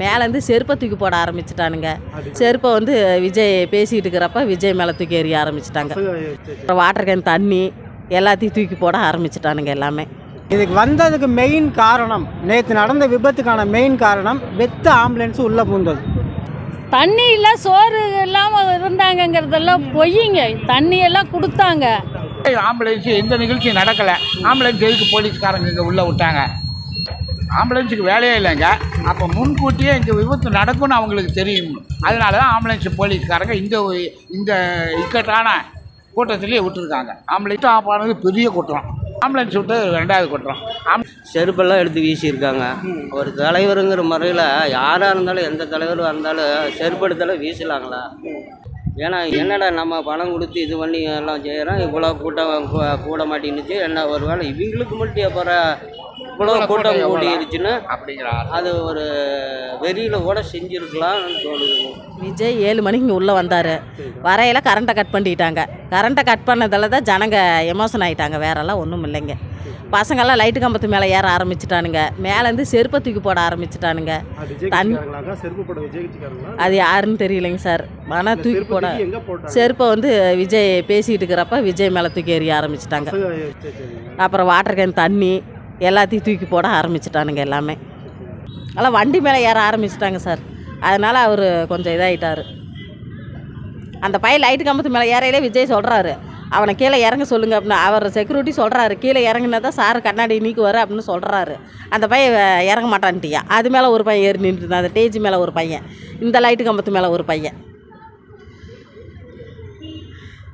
மேலேருந்து செருப்பை தூக்கி போட ஆரம்பிச்சிட்டானுங்க. செருப்பை வந்து விஜய் பேசிகிட்டு இருக்கிறப்ப விஜய் மேலே தூக்கி எறிய ஆரம்பிச்சிட்டாங்க. அப்புறம் வாட்டர் கேன் தண்ணி எல்லாத்தையும் தூக்கி போட ஆரம்பிச்சிட்டானுங்க எல்லாமே. இதுக்கு வந்ததுக்கு மெயின் காரணம் நேற்று நடந்த விபத்துக்கான மெயின் காரணம் வெத்த ஆம்புலன்ஸ் உள்ளே பூந்தது. தண்ணி இல்லை சோறு இல்லாமல் இருந்தாங்கங்கிறதெல்லாம் பொய்யுங்க தண்ணி எல்லாம் கொடுத்தாங்க. ஆம்புலன்ஸ் எந்த நிகழ்ச்சியும் நடக்கலை. ஆம்புலன்ஸ் எதுக்கு போலீஸ்காரங்க இங்கே உள்ளே விட்டாங்க? ஆம்புலன்ஸுக்கு வேலையே இல்லைங்க. அப்போ முன்கூட்டியே இங்கே விபத்து நடக்கும்னு அவங்களுக்கு தெரியும். அதனால தான் ஆம்புலன்ஸ் போலீஸ்காரங்க இந்த இந்த இக்கட்டான கூட்டத்திலேயே விட்டுருக்காங்க. ஆம்புலன்ஸ் ஆஃப் ஆனது பெரிய குற்றம். ஆம்புலன்ஸ் விட்டது ரெண்டாவது குற்றம். ஆம் செருப்பெல்லாம் எடுத்து வீசியிருக்காங்க. ஒரு தலைவருங்கிற முறையில் யாராக இருந்தாலும் எந்த தலைவராக இருந்தாலும் செருப்பு எடுத்தாலும் வீசலாங்களா? ஏன்னா என்னடா நம்ம பணம் கொடுத்து இது பண்ணி எல்லாம் செய்கிறோம் இவ்வளோ கூட்டம் கூட மாட்டேங்குச்சு என்ன ஒரு வேளை இவங்களுக்கு மட்டும் அப்புறம் இவ்வளோ கூட்டம் கூடிருச்சுன்னு அப்படிங்கிற அது ஒரு வெறியில் கூட செஞ்சுருக்கலாம்னு தோணுது. விஜய் ஏழு மணிக்கு இங்கே உள்ளே வந்தார். வரையில கரண்ட்டை கட் பண்ணிட்டாங்க. கரண்ட்டை கட் பண்ணதால தான் ஜனங்க எமோஷன் ஆகிட்டாங்க வேறெல்லாம் ஒன்றும் இல்லைங்க. பசங்கெல்லாம் லைட்டு கம்பத்து மேலே ஏற ஆரம்பிச்சிட்டானுங்க. மேலேருந்து செருப்பை தூக்கி போட ஆரம்பிச்சிட்டானுங்க. தண்ணி செருப்பு போட விஜய் அது யாருன்னு தெரியலைங்க சார் ஆனால் தூக்கி போட செருப்பை வந்து விஜய் பேசிகிட்டு இருக்கிறப்ப விஜய் மேலே தூக்கி எறிய ஆரம்பிச்சிட்டாங்க. அப்புறம் வாட்டர் கேன் தண்ணி எல்லாத்தையும் தூக்கி போட ஆரம்பிச்சிட்டானுங்க எல்லாமே. அதெல்லாம் வண்டி மேலே ஏற ஆரம்பிச்சிட்டாங்க சார். அதனால் அவர் கொஞ்சம் இதாகிட்டார் அந்த பையன் லைட்டு கம்பத்து மேலே ஏறையிலே விஜய் சொல்கிறாரு அவனை கீழே இறங்க சொல்லுங்க அப்படின்னு. அவர் செக்யூரிட்டி சொல்கிறாரு கீழே இறங்கினா தான் சார் கண்ணாடி நீக்குவார் அப்படின்னு சொல்கிறாரு அந்த பையன் இறங்க மாட்டான்ட்டியா? அது மேலே ஒரு பையன் ஏறி நின்றுட்டு இருந்தான் அந்த ஸ்டேஜ் மேலே ஒரு பையன். இந்த லைட்டு கம்பத்து மேலே ஒரு பையன்.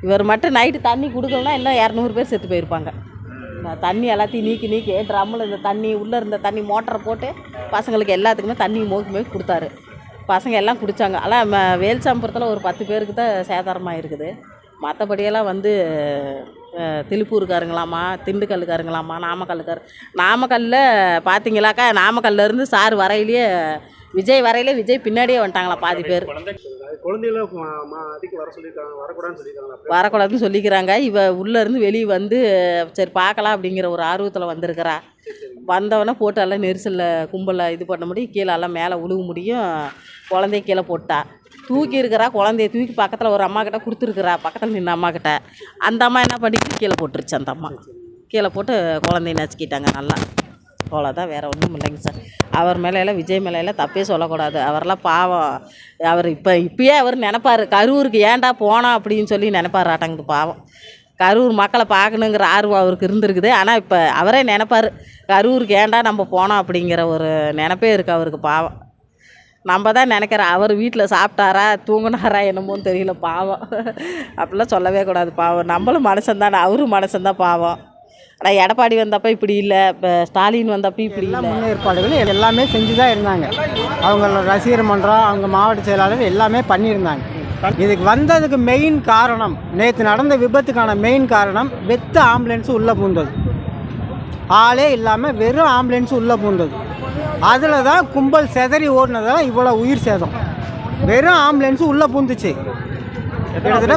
இவர் மட்டும் நைட்டு தண்ணி கொடுக்கலன்னா இன்னும் இரநூறு பேர் செத்து போயிருப்பாங்க. தண்ணி எல்லாத்தையும் நீக்கி நீக்கி ட்ரம்மில் இந்த தண்ணி உள்ளே இருந்த தண்ணி மோட்டரை போட்டு பசங்களுக்கு எல்லாத்துக்குமே தண்ணி மோக்கி மோக்கி கொடுத்தாரு. பசங்க எல்லாம் குடித்தாங்க ஆனால் ம- வேல்சாம்புரத்தில் ஒரு பத்து பேருக்கு தான் சேதாரமாக இருக்குது. மற்றபடியெல்லாம் வந்து அஹ், திருப்பூருக்காரங்களாமா திண்டுக்கல்லுக்காரங்களாமா நாமக்கல்லில் பார்த்தீங்களாக்கா நாமக்கல்லேருந்து சார் வரையிலேயே விஜய் வரையிலே விஜய் பின்னாடியே வந்துட்டாங்களா பாதி பேர். குழந்தைகளை அதுக்கு வர சொல்லியிருக்காங்க வரக்கூடாதுன்னு சொல்லியிருக்காங்க வரக்கூடாதுன்னு சொல்லிக்கிறாங்க. இவ உள்ளேருந்து வெளியே வந்து சரி பார்க்கலாம் அப்படிங்கிற ஒரு ஆர்வத்தில் வந்திருக்கிறா. வந்தவொடனே போட்டு எல்லாம் நெரிசலில் கும்பலில் இது பண்ண முடியும். கீழே எல்லாம் மேலே உழுக முடியும். குழந்தைய கீழே போட்டா. தூக்கி இருக்கிறா குழந்தைய தூக்கி பக்கத்தில் ஒரு அம்மா கிட்ட கொடுத்துருக்குறா. பக்கத்தில் நின்ன அம்மா கிட்ட. அந்த அம்மா என்ன பண்ணிட்டு கீழே போட்டுருச்சு அந்த அம்மா. கீழே போட்டு குழந்தைய நச்சுக்கிட்டாங்க நல்லா. அவ்வளோதான் வேறு ஒன்றும் இல்லைங்க சார். அவர் மேலையெல்லாம் விஜய் மேலையெல்லாம் தப்பே சொல்லக்கூடாது. அவரெல்லாம் பாவம். அவர் இப்போ இப்பயே அவர் நினைப்பார் கரூருக்கு ஏன்டா போனோம் அப்படின்னு சொல்லி நினைப்பார் ஆட்டங்குது பாவம். கரூர் மக்களை பார்க்கணுங்கிற ஆர்வம் அவருக்கு இருந்திருக்குது. ஆனால் இப்போ அவரே நினைப்பார் கரூருக்கு ஏன்டா நம்ம போனோம் அப்படிங்கிற ஒரு நினப்பே இருக்குது அவருக்கு பாவம். நம்ம தான் நினைக்கிறோம் அவர் வீட்டில் சாப்பிட்டாரா தூங்கினாரா என்னமோன்னு தெரியல பாவம். அப்படிலாம் சொல்லவே கூடாது பாவம். நம்மளும் மனுஷன் தானே அவரும் மனுஷன்தான் பாவம். ஆனால் எடப்பாடி வந்தப்போ இப்படி இல்லை. இப்போ ஸ்டாலின் வந்தப்போ இப்படி இல்லை. முன்னேற்பாடுகளும் எல்லாமே செஞ்சு தான் இருந்தாங்க. அவங்க ரசிகர் மன்றம் அவங்க மாவட்ட செயலாளர் எல்லாமே பண்ணியிருந்தாங்க. இதுக்கு வந்ததுக்கு மெயின் காரணம் நேற்று நடந்த விபத்துக்கான மெயின் காரணம் வெத்த ஆம்புலன்ஸ் உள்ளே பூந்தது. ஆளே இல்லாமல் வெறும் ஆம்புலன்ஸ் உள்ளே பூந்தது. அதில் தான் கும்பல் செதறி ஓடினதால இவ்வளோ உயிர் சேதம். வெறும் ஆம்புலன்ஸ் உள்ளே பூந்துச்சு. கிட்டத்தட்ட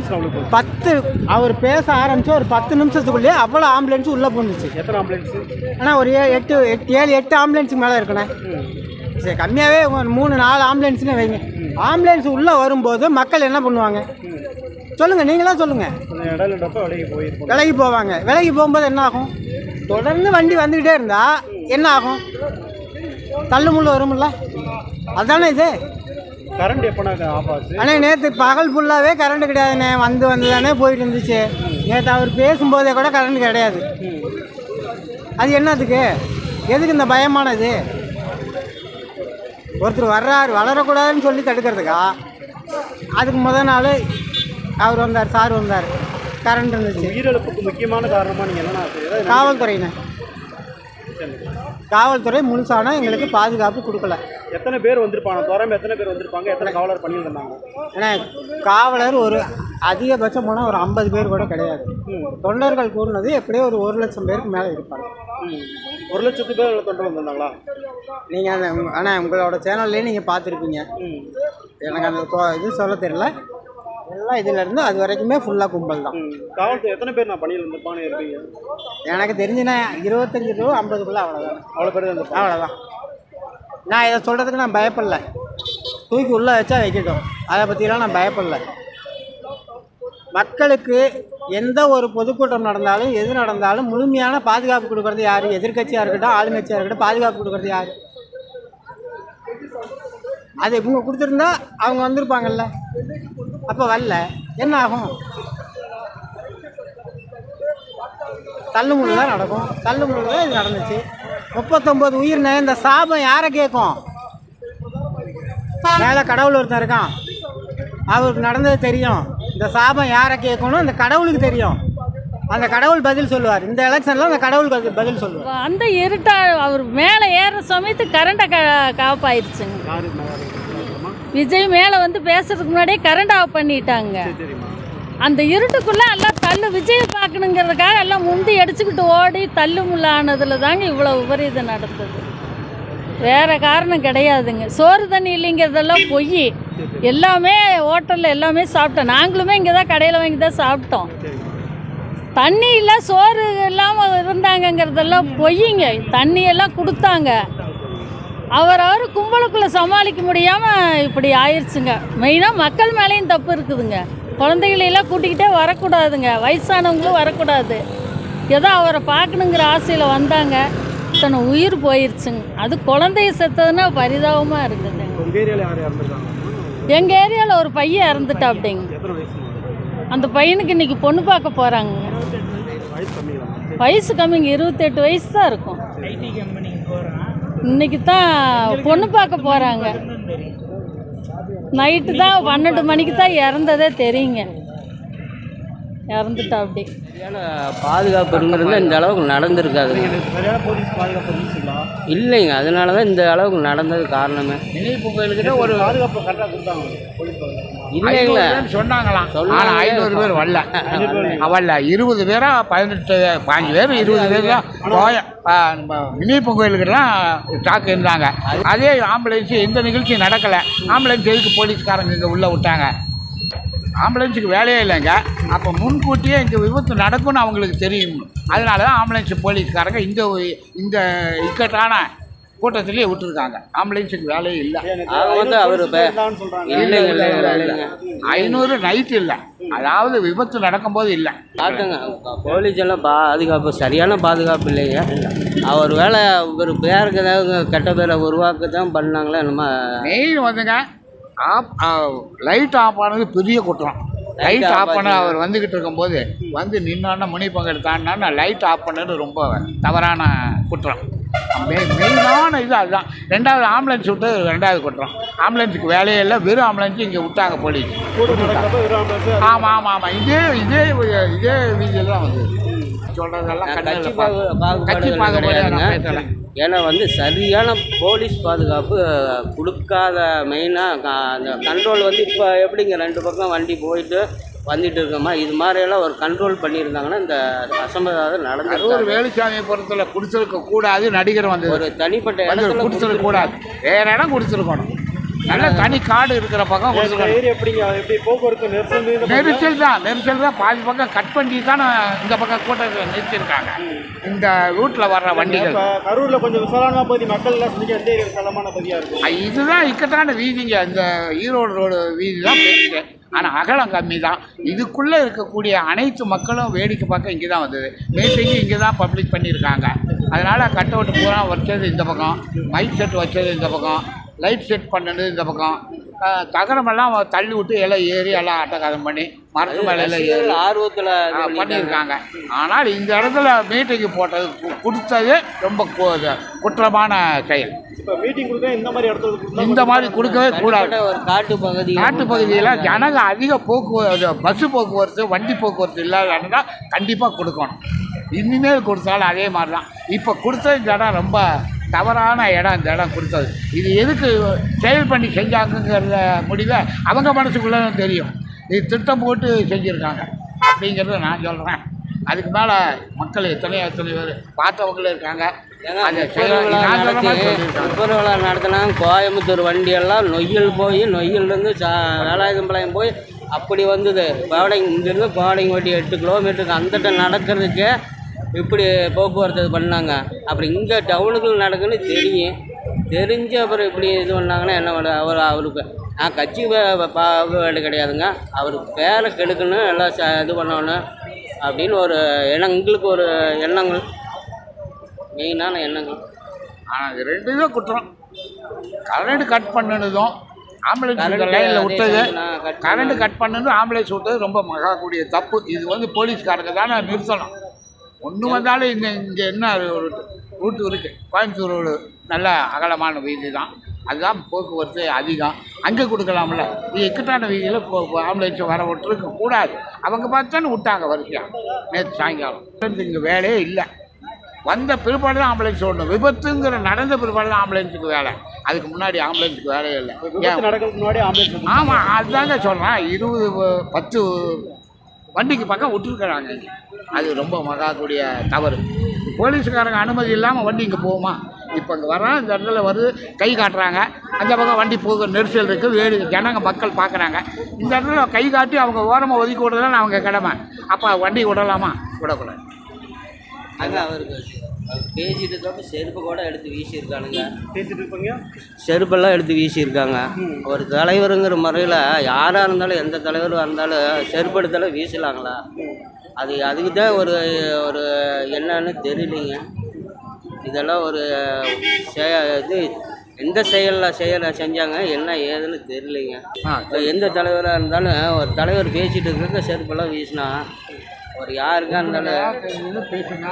பத்து அவர் பேச ஆரம்பிச்சு ஒரு பத்து நிமிஷத்துக்குள்ளேயே அவ்வளோ ஆம்புலன்ஸ் உள்ளே பூந்துச்சு எத்தனை ஆம்புலன்ஸ் ஆனால் ஒரு எட்டு எட்டு ஏழு எட்டு ஆம்புலன்ஸுக்கு மேலே இருக்குண்ணே. சரி கம்மியாகவே மூணு நாலு ஆம்புலன்ஸ்னு வைங்க. ஆம்புலன்ஸ் உள்ளே வரும்போது மக்கள் என்ன பண்ணுவாங்க? சொல்லுங்கள் நீங்களாம் சொல்லுங்கள் விலகி போவாங்க. விலகி போகும்போது என்ன ஆகும்? தொடர்ந்து வண்டி வந்துக்கிட்டே இருந்தால் என்ன ஆகும்? தள்ளுமுள்ளு வரும்ல. அதானே இது? கரண்ட் எப்போனா ஆஃப் ஆச்சு? ஆனால் நேற்று பகல் ஃபுல்லாகவே கரண்ட் கிடையாதுண்ணே. வந்து வந்து தானே போயிட்டு இருந்துச்சு நேற்று அவர் பேசும்போதே கூட கரண்ட் கிடையாது. அது என்னதுக்கு எதுக்கு இந்த பயமானது? ஒருத்தர் வர்றாரு வளரக்கூடாதுன்னு சொல்லி தடுக்கிறதுக்கா? அதுக்கு முத நாள் அவர் வந்தார் சார் வந்தார். கரண்ட் இருந்துச்சு. உயிரிழப்புக்கு முக்கியமான காரணமா நீங்க என்னன்னா எதாவது காவல்துறையின காவல்துறை முழுசான எங்களுக்கு பாதுகாப்பு கொடுக்கல. எத்தனை பேர் வந்திருப்பாங்க? தோராம எத்தனை பேர் வந்திருப்பாங்க? எத்தனை காவலர் பண்ணியிருந்தாங்க? ஏன்னா காவலர் ஒரு அதிகபட்சம் போனால் ஒரு ஐம்பது பேர் கூட கிடையாது. தொண்டர்கள் கூறினது எப்படியோ ஒரு ஒரு லட்சம் பேருக்கு மேலே இருப்பாங்க. ஒரு லட்சத்து பேர் தொண்டர் வந்திருந்தாங்களா? நீங்கள் அந்த ஆனால் உங்களோட சேனல்லே நீங்கள் பார்த்துருப்பீங்க. எனக்கு அந்த இது சொல்ல தெரியல. எல்லாம் இதுலேருந்து அது வரைக்குமே ஃபுல்லாக கும்பல் தான். காவல்துறை எத்தனை பேர் நான் பணியில் இருந்திருப்பான்னு இருப்பீங்க எனக்கு தெரிஞ்சுனா இருபத்தஞ்சி டு ஐம்பதுக்குள்ளே அவ்வளோதான் அவ்வளோ பேர் அவ்வளோதான் நான் இதை சொல்கிறதுக்கு நான் பயப்படல. தூக்கி உள்ளே வச்சா வைக்கட்டும். அதை பற்றிலாம் நான் பயப்படல. மக்களுக்கு எந்த ஒரு பொதுக்கூட்டம் நடந்தாலும் எது நடந்தாலும் முழுமையான பாதுகாப்பு கொடுக்கறது யார்? எதிர்க்கட்சியாக இருக்கட்டும் ஆளுங்கட்சியாக இருக்கட்டும் பாதுகாப்பு கொடுக்கறது யார்? அது இவங்க கொடுத்துருந்தா அவங்க வந்திருப்பாங்கல்ல. அப்போ வரல. என்ன ஆகும்? தள்ளுமுள்ளு தான் நடக்கும். தள்ளுமுள்ளு தான் இது நடந்துச்சு. முப்பத்தொம்போது உயிர்னு இந்த சாபம் யாரை கேட்கும் மேலே கடவுள் ஒருத்தன் இருக்கான். அவருக்கு நடந்தது தெரியும். இந்த சாபம் யாரை கேட்கணும் இந்த கடவுளுக்கு தெரியும். அந்த கடவுள் பதில் சொல்லுவார். இந்த எலெக்ஷனில் அந்த கடவுள் பதில் பதில் சொல்லுவார். அந்த இருட்டா அவர் மேலே ஏறுற சமயத்து கரண்டை க காப்பாயிருச்சுங்க விஜய் மேலே வந்து பேசுறதுக்கு முன்னாடியே கரண்ட் ஆஃப் பண்ணிட்டாங்க. அந்த இருட்டுக்குள்ளே எல்லாம் தள்ளு விஜயை பார்க்கணுங்கிறதுக்காக எல்லாம் முந்தி அடிச்சுக்கிட்டு ஓடி தள்ளுமுள்ளானதில் தாங்க இவ்வளோ விபரீதம் நடந்தது. வேறு காரணம் கிடையாதுங்க. சோறு தண்ணி இல்லைங்கிறதெல்லாம் பொய். எல்லாமே ஹோட்டலில் எல்லாமே சாப்பிட்டோம். நாங்களுமே இங்கே தான் கடையில் வாங்கி தான் சாப்பிட்டோம். தண்ணி இல்லை சோறு இல்லாமல் இருந்தாங்கங்கிறதெல்லாம் பொய்யுங்க தண்ணி எல்லாம் கொடுத்தாங்க. அவர் அவர் கும்பலுக்குள்ளே சமாளிக்க முடியாமல் இப்படி ஆயிடுச்சுங்க மெயினாக மக்கள் மேலேயும் தப்பு இருக்குதுங்க. குழந்தைகளையெல்லாம் கூட்டிக்கிட்டே வரக்கூடாதுங்க. வயசானவங்களும் வரக்கூடாது. ஏதோ அவரை பார்க்கணுங்கிற ஆசையில் வந்தாங்க. இத்தனை உயிர் போயிருச்சுங்க. அது குழந்தைய செத்ததுன்னா பரிதாபமாக இருக்குதுங்க. எங்கள் ஏரியாவில் ஒரு பையன் இறந்துட்டா அப்படிங்க அந்த பையனுக்கு இன்னைக்கு பொண்ணு பார்க்க போகிறாங்க வயசு கம்மிங்க. இருபத்தெட்டு வயசு தான் இருக்கும். இன்னைக்கு தான் பொண்ணு பார்க்க போகிறாங்க நைட்டு தான் பன்னெண்டு மணிக்கு தான் இறந்ததே தெரியுங்க. இறந்துட்டா அப்படி. சரியான பாதுகாப்பு இருந்திருந்தா இந்த அளவுக்கு நடந்திருக்காதுங்க சரியான போலீஸ் பாதுகாப்பு இருந்துச்சுங்களா இல்லைங்க அதனால தான் இந்த அளவுக்கு நடந்தது காரணமே. இணைப்பு கோயிலுக்கிட்ட ஒரு பாதுகாப்பு கரெக்டாக கொடுத்தாங்க போலீஸ் பாதுகாப்பு இல்லைங்களா சொன்னாங்களாம். சொன்னாங்க. ஆனால் ஐநூறு பேர் வரல. வரல. இருபது பேரா பதினெட்டு பாஞ்சு பேர் இருபது பேர் தான் போய இணைப்பு கோயிலுக்கெல்லாம் ஸ்டாக் இருந்தாங்க. அதே ஆம்புலன்ஸ் எந்த நிகழ்ச்சியும் நடக்கலை. ஆம்புலன்ஸ் எதுக்கு போலீஸ்காரங்க இங்கே உள்ளே விட்டாங்க? ஆம்புலன்ஸுக்கு வேலையே இல்லைங்க. அப்போ முன்கூட்டியே இங்கே விபத்து நடக்கும்னு அவங்களுக்கு தெரியும். அதனால தான் ஆம்புலன்ஸ் போலீஸ்காரங்க இந்த இந்த இக்கட்டான கூட்டத்திலேயே விட்டுருக்காங்க. ஆம்புலன்ஸுக்கு வேலையே இல்லை. அவங்க வந்து அவர் இல்லைங்க இல்லைங்க இல்லைங்க ஐநூறு நைட் இல்லை. அதாவது விபத்து நடக்கும்போது இல்லை. பார்த்துங்க போலீஸ் எல்லாம் பாதுகாப்பு சரியான பாதுகாப்பு இல்லைங்க. அவர் வேலை ஒரு பேருக்கு ஏதாவது கெட்ட பேரை உருவாக்க தான் பண்ணாங்களா என்னமோ. மெயின் வந்துங்க ஆப் லைட் ஆஃப் ஆனது பெரிய குற்றம். லைட் ஆஃப் பண்ண. அவர் வந்துக்கிட்டு இருக்கும்போது வந்து நின்னான்னா முனி பங்கெடுத்தான்னா லைட் ஆஃப் பண்ணது ரொம்ப தவறான குற்றம். மெ- மெயினான இது அதுதான். ரெண்டாவது ஆம்புலன்ஸ் விட்டு ரெண்டாவது குற்றம். ஆம்புலன்ஸுக்கு வேலையே இல்லை. வெறும் ஆம்புலன்ஸ் இங்கே விட்டாங்க போலீஸ். ஆமாம் ஆமாம் ஆமாம் இதே இதே இதே வீதியில் தான் வந்து சொல்கிறதெல்லாம் கட்சி கட்சி பாகுபாடு ஏன்னா வந்து சரியான போலீஸ் பாதுகாப்பு கொடுக்காத மெயினாக அந்த கண்ட்ரோல் வந்து இப்போ எப்படிங்க ரெண்டு பக்கம் வண்டி போயிட்டு வந்துட்டு இருக்கோமா இது மாதிரியெல்லாம் ஒரு கண்ட்ரோல் பண்ணியிருந்தாங்கன்னா இந்த அசம்பதாதம் கரூர் நடந்து வேலுச்சாமிபுரத்தில் குடிச்சிருக்க கூடாது நடிகர் வந்தது ஒரு தனிப்பட்ட வந்து இடத்துல குடிச்சிருக்க கூடாது. வேற இடம் குடிச்சிருக்கணும். நல்ல தனி காடு இருக்கிற பக்கம் நெரிசல் பக்கம்? தான் நெரிசல் தான். பாதி பக்கம் கட் பண்ணி தானே இந்த பக்கம் கூட்டத்தில் நிறுத்திருக்காங்க இந்த ரூட்டில் வர்ற வண்டிகள். கரூர்ல கொஞ்சம் விசாலமான பகுதி மக்கள் எல்லாம் சந்திக்க விசாலமான பகுதியா இருக்கும்? இதுதான் இக்கட்டான வீதிங்க. இந்த ஈரோடு ரோடு வீதி தான் பெருசு ஆனால் அகலம் கம்மி தான் இதுக்குள்ளே இருக்கக்கூடிய அனைத்து மக்களும் வேடிக்கை பார்க்க இங்கே தான் வந்தது. மீட்டிங்கு இங்கே தான் பப்ளிக் பண்ணியிருக்காங்க. அதனால் கட் அவுட் பூரா வச்சது இந்த பக்கம். மைக் செட் வச்சது இந்த பக்கம். லைட் செட் பண்ணது இந்த பக்கம். தகரமெல்லாம் தள்ளி விட்டு எல்லாம் ஏறி எல்லாம் அட்டகாசம் பண்ணி மரத்து மேலே எல்லாம் ஏறி. ஆர்வத்தில் பண்ணியிருக்காங்க. ஆனால் இந்த இடத்துல மீட்டிங்கு போட்டது கொடுத்தது ரொம்ப கு- இது குற்றமான செயல். இப்ப மீட்டிங் கொடுத்தா இந்த மாதிரி இடத்துல கொடுத்தா இந்த மாதிரி கொடுக்கவே கூடாது. ஒரு காட்டு பகுதி. காட்டு பகுதியில் ஜனங்க அதிக போக்குவரத்து பஸ்ஸு போக்குவரத்து வண்டி போக்குவரத்து இல்லாத இடம் தான் கண்டிப்பாக கொடுக்கணும். இனிமேல் கொடுத்தாலும் அதே மாதிரி தான் இப்போ கொடுத்த இந்த இடம் ரொம்ப தவறான இடம் இந்த இடம் கொடுத்தது. இது எதுக்கு செயல் பண்ணி செஞ்சாங்கங்கிறத முடிவை அவங்க மனசுக்குள்ளே தெரியும். இது திட்டம் போட்டு செஞ்சுருக்காங்க. அப்படிங்கிறத நான் சொல்கிறேன் அதுக்கு மேலே மக்கள் எத்தனையோ எத்தனை பேர் பார்த்தவங்களும் இருக்காங்க. விழா நடத்தினாங்க. கோயம்புத்தூர் வண்டியெல்லாம் நொய்யல் போய் நொய்யல்லேருந்து சா வேலாயுதம்பாளையம் போய் அப்படி வந்தது. பாவடைங்க இங்கேருந்து பாவடைங்க வண்டி எட்டு கிலோமீட்டருக்கு அந்தட்ட நடக்கிறதுக்கே இப்படி போக்குவரத்து இது பண்ணாங்க. அப்படி இங்கே டவுனுக்குள்ள நடக்குன்னு தெரியும். தெரிஞ்சு அப்புறம் இப்படி இது பண்ணாங்கன்னா என்ன பண்ண அவர் அவருக்கு நான் கட்சி பாகுபாடு கிடையாதுங்க. அவர் பேரை கெடுக்கணும் எல்லாம் ச இது பண்ணணும் அப்படின்னு ஒரு எண்ணம். எங்களுக்கு ஒரு எண்ணங்கள். மெயினான எண்ணங்கள். ஆனால் அது ரெண்டு தான் குற்றம். கரண்ட் கட் பண்ணினதும் ஆம்புலன்ஸ் லைனில் விட்டது. கரண்ட். கட் பண்ணதும் ஆம்புலன்ஸ் விட்டது ரொம்ப மகாக்கூடிய தப்பு. இது வந்து போலீஸ்காரங்க தானே நிறுத்தணும். ஒன்று வந்தாலும் இங்கே இங்கே என்ன ஒரு ரூட்டு இருக்குது கோயம்புத்தூர் நல்ல அகலமான வீதி தான். அதுதான் போக்குவரத்து அதிகம். அங்கே கொடுக்கலாம்ல. இது இக்கட்டான வீதியில் ஆம்புலன்ஸ் வர விட்டுருக்க கூடாது. அவங்க பார்த்து தானே விட்டாங்க வரிசையாக நேற்று சாயங்காலம். இங்கே வேலையே இல்லை. வந்த பிற்பாடு தான் ஆம்புலன்ஸ் ஓடணும். விபத்துங்கிற நடந்த பிற்பாடு தான் ஆம்புலன்ஸுக்கு வேலை. அதுக்கு முன்னாடி ஆம்புலன்ஸுக்கு வேலையே இல்லை. நடக்கிறதுக்கு முன்னாடி ஆம்புலன்ஸ் ஆமாம் அதுதாங்க சொல்கிறேன் இருபது பத்து வண்டிக்கு பக்கம் விட்டுருக்குறாங்க. அது ரொம்ப மகாக்கூடிய தவறு. போலீஸுக்காரங்க அனுமதி இல்லாமல் வண்டி இங்கே போகுமா? இப்போ இங்கே வர்றான் இந்த இடத்துல வருது கை காட்டுறாங்க. அந்த பக்கம் வண்டி போக நெரிசல் இருக்குது வேறு ஜனங்க மக்கள் பார்க்குறாங்க இந்த இடத்துல கை காட்டி அவங்க ஓரமாக ஒதுக்கி விடுறதுலாம் அவங்க கடமை. அப்போ வண்டி விடலாமா? விடக்கூடாது. அங்கே அவருக்கு அவர் பேசிட்டு இருக்கப்ப செருப்பு கூட எடுத்து வீசியிருக்கானுங்க. பேசிட்டு இருப்பீங்க? செருப்பெல்லாம் எடுத்து வீசியிருக்காங்க. ஒரு தலைவருங்கிற முறையில் யாராக இருந்தாலும் எந்த தலைவராக இருந்தாலும் செருப்பு எடுத்தாலும் வீசலாங்களா? அது அதுக்கு தான் ஒரு ஒரு என்னன்னு தெரியலைங்க. இதெல்லாம் ஒரு இது எந்த செயலில் செயலை செஞ்சாங்க என்ன ஏதுன்னு தெரியலைங்க. எந்த தலைவராக இருந்தாலும் ஒரு தலைவர் பேசிட்டு இருக்க செருப்பெல்லாம் வீசினா ஒரு யாருக்கா இருந்தாலும்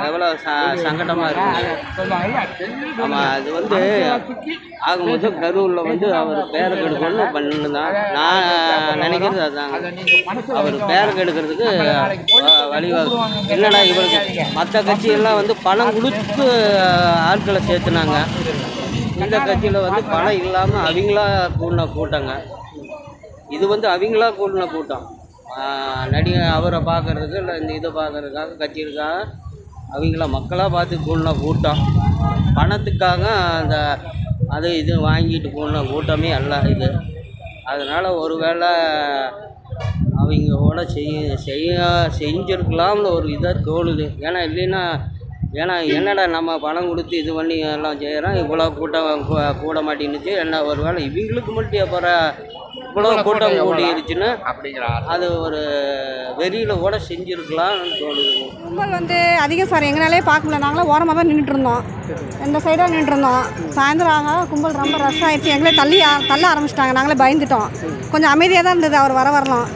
எவ்வளோ ச சங்கடமாக இருக்கு? ஆமாம் அது வந்து ஆகும்போது கரூரில் வந்து அவர் பேரை கெடுக்கணும்னு பண்ணுதான் நான் நினைக்கிறது அதுதாங்க அவர் பேரை கெடுக்கிறதுக்கு வ- வழிவகு என்னடா இவருக்கு? மற்ற கட்சியெல்லாம் வந்து பணம் கொடுத்து ஆட்களை சேர்த்துனாங்க. இந்த கட்சியில் வந்து பணம் இல்லாமல் அவங்களா கூடின கூட்டங்க. இது வந்து அவங்களா கூடின கூட்டம். நடிகர் நடிகை அவரை பார்க்கறதுக்கு இல்லை இந்த இதை பார்க்கறதுக்காக கட்சியிருக்காக அவங்கள மக்களாக பார்த்து கூடின கூட்டம். பணத்துக்காக அந்த அது இது வாங்கிட்டு கூடின கூட்டமே அல்ல இது. அதனால் ஒருவேளை அவங்களோட செய்ய செய்ய செஞ்சுருக்கலாம்னு ஒரு இதாக தோணுது. ஏன்னா இல்லைன்னா ஏன்னா என்னடா நம்ம பணம் கொடுத்து இது பண்ணி எல்லாம் செய்கிறோம் இவ்வளோ கூட்டம் கூட மாட்டேன்னுச்சு. என்ன ஒரு வேளை இவங்களுக்கு மட்டும் அப்புறம் இவ்வளோ கூட்டம் அப்படிங்கிற அது ஒரு வெறியில் கூட செஞ்சுருக்கலாம்னு தோணுது. கும்பல் வந்து அதிகம் சார் எங்களாலே பார்க்க முடியல. நாங்களும் ஓரமாக தான் நின்றுட்டு இருந்தோம். இந்த சைடாக நின்றுட்டு இருந்தோம். சாயந்தரம் ஆக கும்பல் ரொம்ப ரஷ் ஆயிடுச்சு. எங்களே தள்ளி தள்ள ஆரம்பிச்சிட்டாங்க. நாங்களே பயந்துட்டோம். கொஞ்சம் அமைதியாக தான் இருந்தது அவர் வர வரலாம்.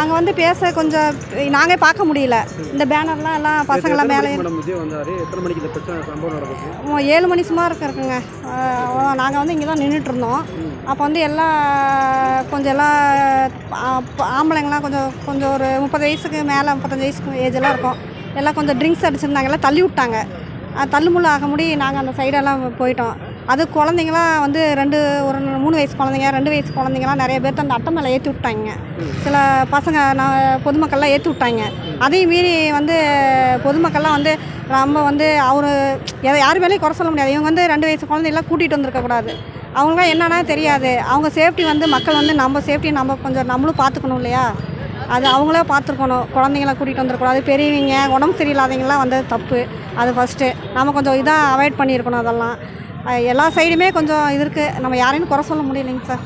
அங்கே வந்து பேச கொஞ்சம் நாங்களே பார்க்க முடியல. இந்த பேனர்லாம் எல்லாம் பசங்களாம் மேலே மேடம் விஜய் வந்தாரு? எத்தனை மணிக்கு இந்த பிரச்சனை சம்பவம் நடந்துச்சு? ஓ, ஏழு மணி சுமார் இருக்குங்க. நாங்கள் வந்து இங்கே தான் நின்றுட்டு இருந்தோம். அப்போ வந்து எல்லாம் கொஞ்சம் எல்லாம் ஆம்பளைங்களாம் கொஞ்சம் கொஞ்சம் ஒரு முப்பது வயசுக்கு மேலே முப்பத்தஞ்சு வயசுக்கு ஏஜ் எல்லாம் இருக்கும். எல்லாம் கொஞ்சம் ட்ரிங்க்ஸ் அடிச்சிருந்தாங்க எல்லாம் தள்ளி விட்டாங்க. தள்ளுமுள்ள ஆக முடி நாங்கள் அந்த சைடெல்லாம் போயிட்டோம். அது குழந்தைங்களாம் வந்து ரெண்டு ஒரு மூணு வயசு குழந்தைங்க ரெண்டு வயசு குழந்தைங்களாம் நிறைய பேர் அந்த அட்டை மேலே ஏற்றி விட்டாங்க. சில பசங்க நான் பொதுமக்கள்லாம் ஏற்றி விட்டாங்க. அதையும் மீறி வந்து பொதுமக்கள்லாம் வந்து ரொம்ப வந்து அவர் யார் மேலேயும் குறை சொல்ல முடியாது. இவங்க வந்து ரெண்டு வயசு குழந்தைங்களாம் கூட்டிகிட்டு வந்திருக்கக்கூடாது அவங்களாம் என்னன்னா தெரியாது. அவங்க சேஃப்டி வந்து மக்கள் வந்து நம்ம சேஃப்டி நம்ம கொஞ்சம் நம்மளும் பார்த்துக்கணும் இல்லையா? அது அவங்களே பார்த்துருக்கணும். குழந்தைங்கள கூட்டிகிட்டு வந்துடக்கூடாது பெரியவங்க உடம்பு சரியில்லாதவங்களாம் வந்தது தப்பு. அது ஃபஸ்ட்டு நம்ம கொஞ்சம் இதாக அவாய்ட் பண்ணியிருக்கணும் அதெல்லாம். எல்லா சைடுமே கொஞ்சம் இது இருக்குது நம்ம யாரையும் குறை சொல்ல முடியலைங்க சார்.